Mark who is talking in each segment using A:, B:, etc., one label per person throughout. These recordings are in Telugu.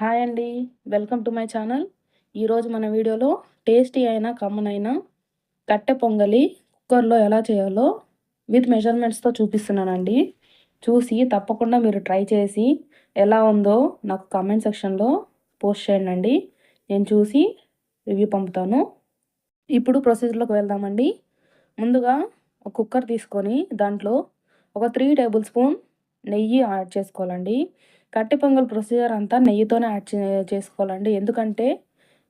A: హాయ్ అండి. Welcome to my channel. ఈరోజు మన వీడియోలో టేస్టీ అయిన కమ్మనైన కట్టె పొంగలి కుక్కర్లో ఎలా చేయాలో విత్ మెజర్మెంట్స్తో చూపిస్తున్నానండి. చూసి తప్పకుండా మీరు ట్రై చేసి ఎలా ఉందో నాకు కామెంట్ సెక్షన్లో పోస్ట్ చేయండి నేను చూసి రివ్యూ పంపుతాను. ఇప్పుడు ప్రొసీజర్లోకి వెళ్దామండి. ముందుగా ఒక కుక్కర్ తీసుకొని దాంట్లో ఒక త్రీ టేబుల్ స్పూన్ నెయ్యి యాడ్ చేసుకోవాలండి. కట్టె పొంగల్ ప్రొసీజర్ అంతా నెయ్యితోనే యాడ్ చేసుకోవాలండి. ఎందుకంటే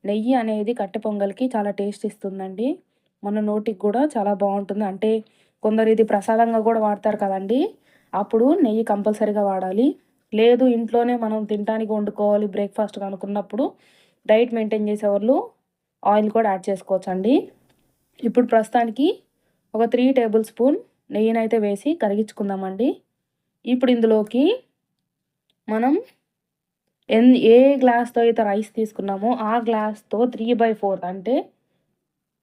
A: నెయ్యి అనేది కట్టె పొంగల్కి చాలా టేస్ట్ ఇస్తుందండి. మన నోటికి కూడా చాలా బాగుంటుంది. అంటే కొందరు ఇది ప్రసాదంగా కూడా వాడతారు కదండి. అప్పుడు నెయ్యి కంపల్సరీగా వాడాలి. లేదు ఇంట్లోనే మనం తినడానికి వండుకోవాలి బ్రేక్ఫాస్ట్ అనుకున్నప్పుడు డైట్ మెయింటైన్ చేసేవాళ్ళు ఆయిల్ కూడా యాడ్ చేసుకోవచ్చండి. ఇప్పుడు ప్రస్తుతానికి ఒక త్రీ టేబుల్ స్పూన్ నెయ్యినైతే వేసి కరిగించుకుందామండి. ఇప్పుడు ఇందులోకి మనం ఎన్ ఏ గ్లాస్తో అయితే రైస్ తీసుకున్నామో ఆ గ్లాస్తో త్రీ బై ఫోర్త్ అంటే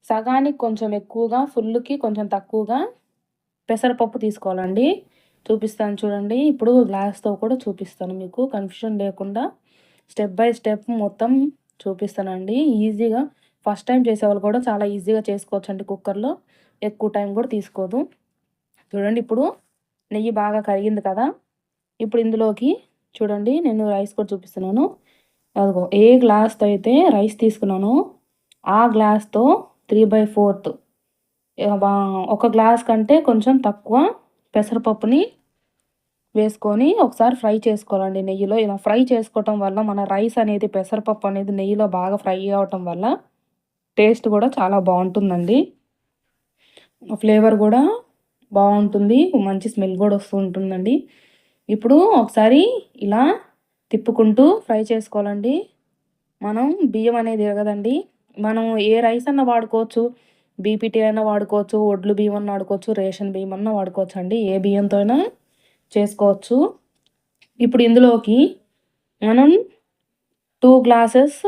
A: సగానికి కొంచెం ఎక్కువగా ఫుల్కి కొంచెం తక్కువగా పెసరపప్పు తీసుకోవాలండి. చూపిస్తాను చూడండి. ఇప్పుడు గ్లాస్తో కూడా చూపిస్తాను మీకు. కన్ఫ్యూజన్ లేకుండా స్టెప్ బై స్టెప్ మొత్తం చూపిస్తానండి. ఈజీగా ఫస్ట్ టైం చేసేవాళ్ళు కూడా చాలా ఈజీగా చేసుకోవచ్చు అండి కుక్కర్లో. ఎక్కువ టైం కూడా తీసుకోదు. చూడండి ఇప్పుడు నెయ్యి బాగా కరిగింది కదా. ఇప్పుడు ఇందులోకి చూడండి నేను రైస్ కూడా చూపిస్తున్నాను. అదిగో ఏ గ్లాస్తో అయితే రైస్ తీసుకున్నానో ఆ గ్లాస్తో త్రీ బై ఫోర్త్. ఒక గ్లాస్ కంటే కొంచెం తక్కువ పెసరపప్పుని వేసుకొని ఒకసారి ఫ్రై చేసుకోవాలండి నెయ్యిలో. ఇలా ఫ్రై చేసుకోవటం వల్ల మన రైస్ అనేది పెసరపప్పు అనేది నెయ్యిలో బాగా ఫ్రై అవటం వల్ల టేస్ట్ కూడా చాలా బాగుంటుందండి. ఫ్లేవర్ కూడా బాగుంటుంది మంచి స్మెల్ కూడా వస్తూ ఉంటుందండి. ఇప్పుడు ఒకసారి ఇలా తిప్పుకుంటూ ఫ్రై చేసుకోవాలండి. మనం బియ్యం అనేది ఎరగదండి. మనం ఏ రైస్ అన్న వాడుకోవచ్చు. బీపీటీ అయినా వాడుకోవచ్చు. ఒడ్లు బియ్యం అన్న వాడుకోవచ్చు. రేషన్ బియ్యం అన్న వాడుకోవచ్చు అండి ఏ బియ్యంతో అయినా చేసుకోవచ్చు. ఇప్పుడు ఇందులోకి మనం టూ గ్లాసెస్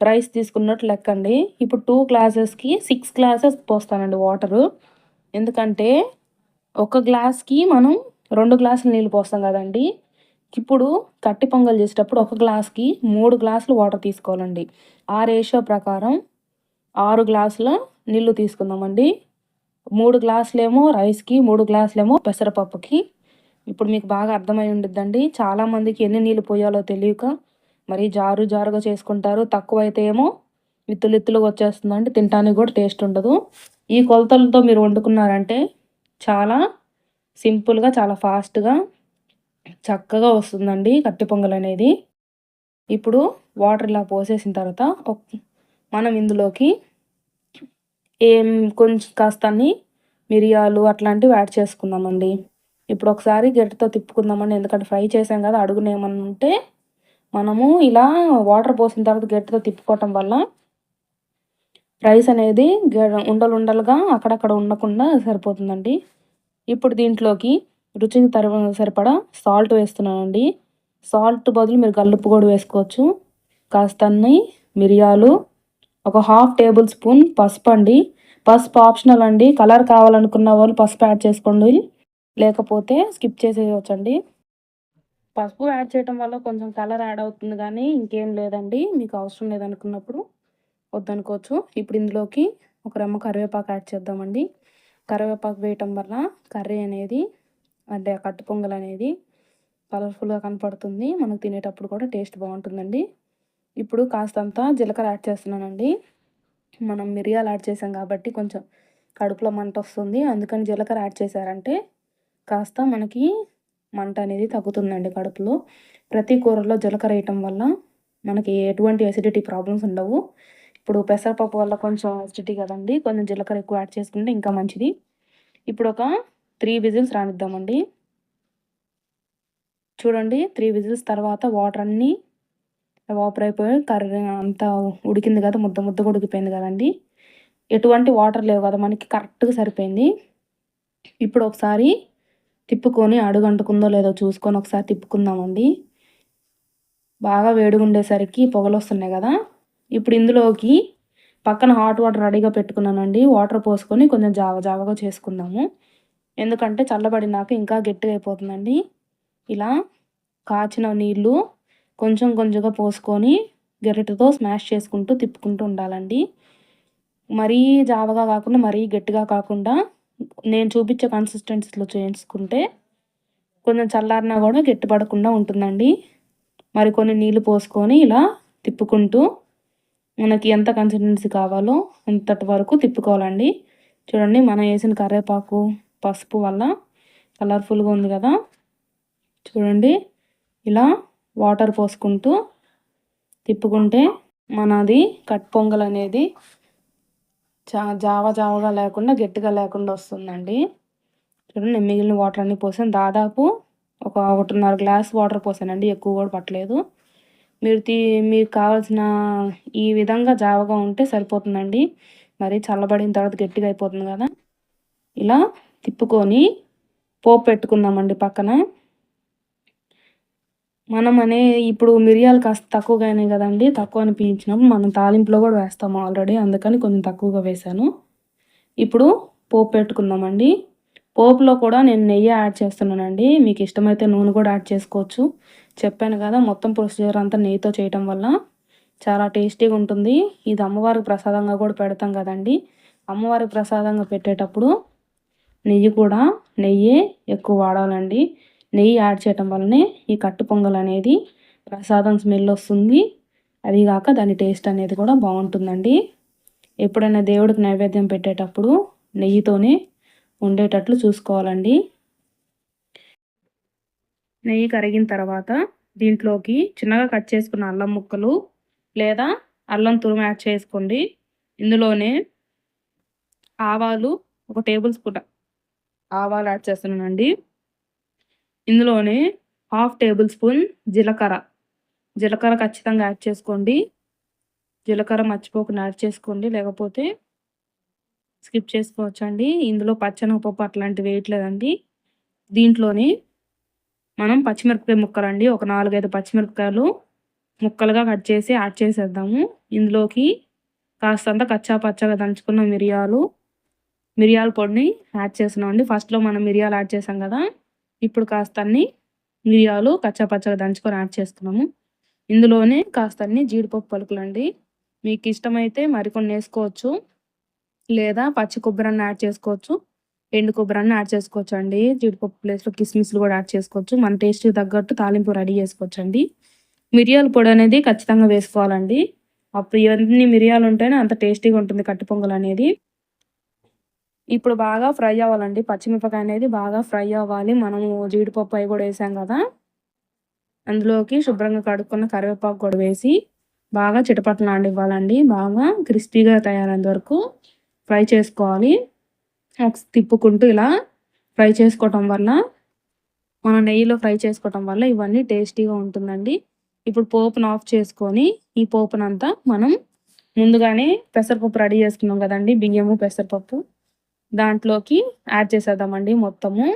A: రైస్ తీసుకున్నట్టు లెక్క అండి ఇప్పుడు టూ గ్లాసెస్కి సిక్స్ గ్లాసెస్ పోస్తానండి వాటరు. ఎందుకంటే ఒక గ్లాస్కి మనం రెండు గ్లాసులు నీళ్ళు పోస్తాం కదండి. ఇప్పుడు కట్టి పొంగల్ చేసేటప్పుడు ఒక గ్లాస్కి మూడు గ్లాసులు వాటర్ తీసుకోవాలండి. ఆ రేషియో ప్రకారం ఆరు గ్లాసుల నీళ్ళు తీసుకుందామండి. మూడు గ్లాసులేమో రైస్కి మూడు గ్లాసులేమో పెసరపప్పుకి. ఇప్పుడు మీకు బాగా అర్థమై ఉండిద్దండి. చాలామందికి ఎన్ని నీళ్ళు పోయాలో తెలియక మరి జారు జారుగా చేసుకుంటారు. తక్కువ అయితే ఏమో ఇత్తులు వచ్చేస్తుందండి. తినడానికి కూడా టేస్ట్ ఉండదు. ఈ కొలతలతో మీరు వండుకున్నారంటే చాలా సింపుల్గా చాలా ఫాస్ట్గా చక్కగా వస్తుందండి కట్టి పొంగల్ అనేది ఇప్పుడు వాటర్ ఇలా పోసేసిన తర్వాత మనం ఇందులోకి ఏం కొంచెం కాస్తని మిరియాలు అట్లాంటివి యాడ్ చేసుకుందామండి. ఇప్పుడు ఒకసారి గరిటతో తిప్పుకుందామండి ఎందుకంటే ఫ్రై చేసాం కదా అడుగున ఉంటే మనము ఇలా వాటర్ పోసిన తర్వాత గరిటతో తిప్పుకోవటం వల్ల రైస్ అనేది ఉండలు ఉండలుండలుగా అక్కడక్కడ ఉండకుండా సరిపోతుందండి. ఇప్పుడు దీంట్లోకి రుచికి తర సరిపడా సాల్ట్ వేస్తున్నానండి. సాల్ట్ బదులు మీరు గల్లుప్పు కూడా వేసుకోవచ్చు. కాస్తన్ని మిరియాలు ఒక హాఫ్ టేబుల్ స్పూన్ పసుపు అండి. పసుపు ఆప్షనల్ అండి. కలర్ కావాలనుకున్న వాళ్ళు పసుపు యాడ్ చేసుకోండి. లేకపోతే స్కిప్ చేసేయచ్చండి పసుపు యాడ్ చేయడం వల్ల కొంచెం కలర్ యాడ్ అవుతుంది కానీ ఇంకేం లేదండి. మీకు అవసరం లేదనుకున్నప్పుడు వద్దనుకోవచ్చు. ఇప్పుడు ఇందులోకి ఒక రెమ్మ కరివేపాకు యాడ్ చేద్దామండి. కరివేపాకు వేయటం వల్ల కర్రీ అనేది అంటే కట్టు పొంగల్ అనేది కలర్ఫుల్గా కనపడుతుంది. మనకు తినేటప్పుడు కూడా టేస్ట్ బాగుంటుందండి. ఇప్పుడు కాస్తంత జీలకర్ర యాడ్ చేస్తున్నానండి. మనం మిరియాలు యాడ్ చేసాం కాబట్టి కొంచెం కడుపులో మంట వస్తుంది. అందుకని జీలకర్ర యాడ్ చేశారంటే కాస్త మనకి మంట అనేది తగ్గుతుందండి కడుపులో. ప్రతి కూరలో జీలకర్ర వేయటం వల్ల మనకి ఎటువంటి ఎసిడిటీ ప్రాబ్లమ్స్ ఉండవు. ఇప్పుడు పెసరపప్పు వల్ల కొంచెం ఎసిడిటీ కదండి. కొంచెం జీలకర్ర ఎక్కువ యాడ్ చేసుకుంటే ఇంకా మంచిది. ఇప్పుడు ఒక త్రీ విజిల్స్ రానిద్దామండి. చూడండి త్రీ విజిల్స్ తర్వాత వాటర్ అన్నీ వాపర్ అయిపోయి కర్రీ అంతా ఉడికింది కదా ముద్ద ముద్దగా ఉడికిపోయింది కదండి. ఎటువంటి వాటర్ లేవు కదా మనకి కరెక్ట్గా సరిపోయింది. ఇప్పుడు ఒకసారి తిప్పుకొని అడుగు అంటుకుందో లేదో చూసుకొని ఒకసారి తిప్పుకుందామండి. బాగా వేడిగా ఉండేసరికి పొగలు వస్తున్నాయి కదా. ఇప్పుడు ఇందులోకి పక్కన హాట్ వాటర్ రెడీగా పెట్టుకున్నానండి. వాటర్ పోసుకొని కొంచెం జావ జావగా చేసుకుందాము. ఎందుకంటే చల్లబడినాక ఇంకా గట్టిగా అయిపోతుందండి. ఇలా కాచిన నీళ్ళు కొంచెం కొంచెంగా పోసుకొని గెరటితో స్మాష్ చేసుకుంటూ తిప్పుకుంటూ ఉండాలండి. మరీ జావగా కాకుండా మరీ గట్టిగా కాకుండా నేను చూపించే కన్సిస్టెన్సీలో చేసుకుంటే కొంచెం చల్లారినా కూడా గట్టిపడకుండా ఉంటుందండి. మరి కొన్ని నీళ్ళు పోసుకొని ఇలా తిప్పుకుంటూ మనకి ఎంత కన్సిస్టెన్సీ కావాలో అంతటి వరకు తిప్పుకోవాలండి. చూడండి మనం వేసిన కరివేపాకు పసుపు వల్ల కలర్ఫుల్గా ఉంది కదా. చూడండి ఇలా వాటర్ పోసుకుంటూ తిప్పుకుంటే మనది కట్ పొంగల్ అనేది చా జావ జావగా లేకుండా గట్టిగా లేకుండా వస్తుందండి. చూడండి మిగిలిన వాటర్ అన్నీ పోసాను. దాదాపు ఒక ఒకటిన్నర గ్లాస్ వాటర్ పోసానండి. ఎక్కువ కూడా పట్టలేదు. మీరు తీ మీకు కావాల్సిన ఈ విధంగా జావగా ఉంటే సరిపోతుందండి. మరి చల్లబడిన తర్వాత గట్టిగా అయిపోతుంది కదా. ఇలా తిప్పుకొని పోపు పెట్టుకుందామండి పక్కన. మనం అనే ఇప్పుడు మిరియాలు కాస్త తక్కువగానే కదండి. తక్కువ అనిపించినప్పుడు మనం తాలింపులో కూడా వేస్తాము ఆల్రెడీ. అందుకని కొంచెం తక్కువగా వేసాను ఇప్పుడు పోపు పెట్టుకుందామండి. పోపులో కూడా నేను నెయ్యి యాడ్ చేస్తున్నానండి. మీకు ఇష్టమైతే నూనె కూడా యాడ్ చేసుకోవచ్చు. చెప్పాను కదా మొత్తం ప్రొసీజర్ అంతా నెయ్యితో చేయటం వల్ల చాలా టేస్టీగా ఉంటుంది. ఇది అమ్మవారికి ప్రసాదంగా కూడా పెడతాం కదండి. అమ్మవారికి ప్రసాదంగా పెట్టేటప్పుడు నెయ్యి కూడా నెయ్యి ఎక్కువ వాడాలండి. నెయ్యి యాడ్ చేయటం వల్లనే ఈ కట్టు పొంగల్ అనేది ప్రసాదం స్మెల్ వస్తుంది. అదిగాక దాని టేస్ట్ అనేది కూడా బాగుంటుందండి. ఎప్పుడైనా దేవుడికి నైవేద్యం పెట్టేటప్పుడు నెయ్యితోనే ఉండేటట్లు చూసుకోవాలండి. నెయ్యి కరిగిన తర్వాత దీంట్లోకి చిన్నగా కట్ చేసుకున్న అల్లం ముక్కలు లేదా అల్లం తురుము యాడ్ చేసుకోండి. ఇందులోనే ఆవాలు ఒక టేబుల్ స్పూన్ ఆవాలు యాడ్ చేస్తున్నానండి. ఇందులోనే హాఫ్ టేబుల్ స్పూన్ జీలకర్ర. జీలకర్ర ఖచ్చితంగా యాడ్ చేసుకోండి. జీలకర్ర మర్చిపోకుండా యాడ్ చేసుకోండి. లేకపోతే స్కిప్ చేసుకోవచ్చండి. ఇందులో పచ్చనపప్పు అట్లాంటివి వేయట్లేదండి. దీంట్లోని మనం పచ్చిమిరపకాయ ముక్కలు అండి ఒక నాలుగైదు పచ్చిమిరపకాయలు ముక్కలుగా కట్ చేసి యాడ్ చేసేద్దాము. ఇందులోకి కాస్తంత కచ్చా పచ్చగా దంచుకున్న మిరియాలు మిరియాల పొడిని యాడ్ చేస్తున్నామండి. ఫస్ట్లో మనం మిరియాలు యాడ్ చేసాం కదా ఇప్పుడు కాస్త అన్ని మిరియాలు కచ్చా పచ్చగా దంచుకొని యాడ్ చేస్తున్నాము. ఇందులోనే కాస్త అన్ని జీడిపప్పు పలుకులు అండి మీకు ఇష్టమైతే మరికొన్ని వేసుకోవచ్చు లేదా పచ్చి కొబ్బరి యాడ్ చేసుకోవచ్చు. ఎండు కొబ్బరిని యాడ్ చేసుకోవచ్చు అండి జీడిపప్పు ప్లేస్లో కిస్మిస్లు కూడా యాడ్ చేసుకోవచ్చు. మన టేస్ట్కి తగ్గట్టు తాలింపు రెడీ చేసుకోవచ్చు అండి మిరియాల పొడి అనేది ఖచ్చితంగా వేసుకోవాలండి. అప్పుడు ఇవన్నీ మిరియాలు ఉంటేనే అంత టేస్టీగా ఉంటుంది కట్టు పొంగల్ అనేది. ఇప్పుడు బాగా ఫ్రై అవ్వాలండి. పచ్చిమిరపకాయ అనేది బాగా ఫ్రై అవ్వాలి. మనము జీడిపప్పు అవి కూడా వేసాం కదా. అందులోకి శుభ్రంగా కడుక్కున్న కరివేపాకు కూడా వేసి బాగా చిటపట్లు ఇవ్వాలండి బాగా క్రిస్పీగా తయారైనంత వరకు ఫ్రై చేసుకోవాలి. తిప్పుకుంటూ ఇలా ఫ్రై చేసుకోవటం వల్ల మనం నెయ్యిలో ఫ్రై చేసుకోవటం వల్ల ఇవన్నీ టేస్టీగా ఉంటుందండి. ఇప్పుడు పోపును ఆఫ్ చేసుకొని ఈ పోపునంతా మనం ముందుగానే పెసరపప్పు రెడీ చేసుకున్నాం కదండి బియ్యము పెసరపప్పు. దాంట్లోకి యాడ్ చేసేద్దామండి మొత్తము.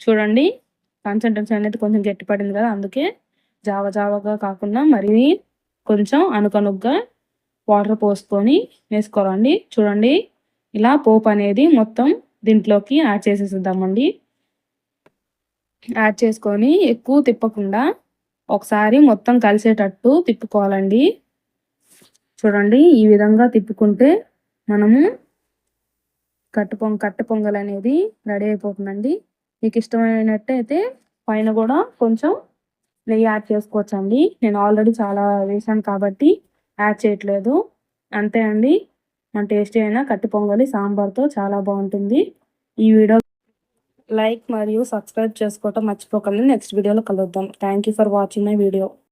A: చూడండి కాన్సన్ట్రేషన్ అనేది కొంచెం గట్టిపడింది కదా అందుకే జావ జావగా కాకుండా మరీ కొంచెం అనుకనుగ్గా వాటర్ పోసుకొని వేసుకోవాలండి. చూడండి ఇలా పోపు అనేది మొత్తం దీంట్లోకి యాడ్ చేసేసిద్దామండి. యాడ్ చేసుకొని ఎక్కువ తిప్పకుండా ఒకసారి మొత్తం కలిసేటట్టు తిప్పుకోవాలండి. చూడండి ఈ విధంగా తిప్పుకుంటే మనము కట్టు పొంగ కట్టు పొంగల్ అనేది రెడీ అయిపోతుందండి. మీకు ఇష్టమైనట్టయితే పైన కూడా కొంచెం నెయ్యి యాడ్ చేసుకోవచ్చండి. నేను ఆల్రెడీ చాలా వేసాను కాబట్టి యాడ్ చేయట్లేదు. అంతే అండి. మన టేస్టీ అయిన కట్టి పొంగలి సాంబార్తో చాలా బాగుంటుంది. ఈ వీడియో లైక్ మరియు సబ్స్క్రైబ్ చేసుకోవటం మర్చిపోకండి. నెక్స్ట్ వీడియోలో కలుద్దాం. Thank for watching my video